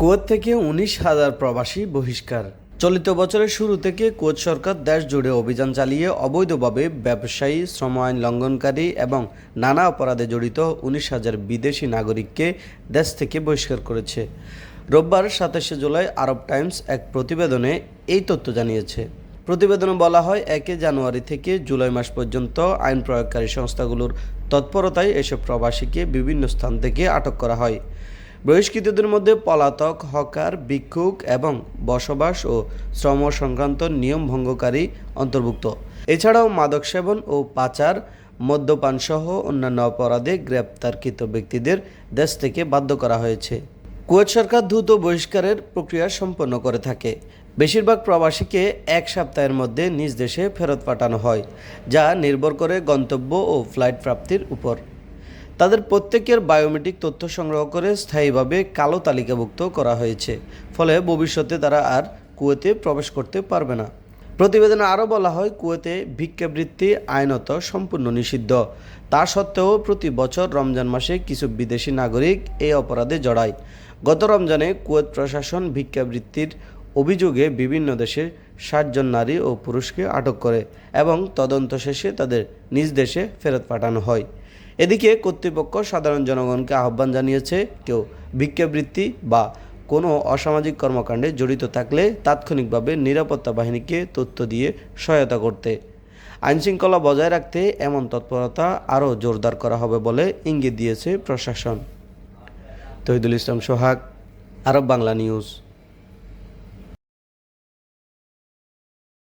Kuwait থেকে উনিশ হাজার প্রবাসী বহিষ্কার। চলিত বছরের শুরু থেকে কুয়েত সরকার দেশ জুড়ে অভিযান চালিয়ে অবৈধভাবে ব্যবসায়ী, শ্রম আইন লঙ্ঘনকারী এবং নানা অপরাধে জড়িত উনিশ হাজার বিদেশি নাগরিককে দেশ থেকে বহিষ্কার করেছে। রোববার সাতাশে জুলাই আরব টাইমস এক প্রতিবেদনে এই তথ্য জানিয়েছে। প্রতিবেদনে বলা হয়, একে জানুয়ারি থেকে জুলাই মাস পর্যন্ত আইন প্রয়োগকারী সংস্থাগুলোর তৎপরতায় এসব প্রবাসীকে বিভিন্ন স্থান থেকে আটক করা হয়। বহিষ্কৃতদের মধ্যে পলাতক, হকার, ভিক্ষুক এবং বসবাস ও শ্রম সংক্রান্ত নিয়ম ভঙ্গকারী অন্তর্ভুক্ত। এছাড়াও মাদক সেবন ও পাচার মদ্যপান সহ অন্যান্য অপরাধে গ্রেপ্তারকৃত ব্যক্তিদের দেশ থেকে বাধ্য করা হয়েছে। কুয়েত সরকার দ্রুত বহিষ্কারের প্রক্রিয়া সম্পন্ন করে থাকে। বেশিরভাগ প্রবাসীকে এক সপ্তাহের মধ্যে নিজ দেশে ফেরত পাঠানো হয়, যা নির্ভর করে গন্তব্য ও ফ্লাইট প্রাপ্তির উপর। তাদের প্রত্যেকের বায়োমেট্রিক তথ্য সংগ্রহ করে স্থায়ীভাবে কালো তালিকাভুক্ত করা হয়েছে। ফলে ভবিষ্যতে তারা আর কুয়েতে প্রবেশ করতে পারবে না। প্রতিবেদনে আরও বলা হয়, কুয়েতে ভিক্ষাবৃত্তি আইনত সম্পূর্ণ নিষিদ্ধ। তা সত্ত্বেও প্রতি বছর রমজান মাসে কিছু বিদেশি নাগরিক এই অপরাধে জড়ায়। গত রমজানে কুয়েত প্রশাসন ভিক্ষাবৃত্তির অভিযোগে বিভিন্ন দেশের ষাটজন নারী ও পুরুষকে আটক করে এবং তদন্ত শেষে তাদের নিজ দেশে ফেরত পাঠানো হয়। এদিকে কর্তৃপক্ষ সাধারণ জনগণকে আহ্বান জানিয়েছে, কেউ ভিক্ষাবৃত্তি বা কোনো অসামাজিক কর্মকাণ্ডে জড়িত থাকলে তাৎক্ষণিকভাবে নিরাপত্তা বাহিনীকে তথ্য দিয়ে সহায়তা করতে। আইনশৃঙ্খলা বজায় রাখতে এমন তৎপরতা আরও জোরদার করা হবে বলে ইঙ্গিত দিয়েছে প্রশাসন। Tohidul Islam Sohag, Arab Bangla news.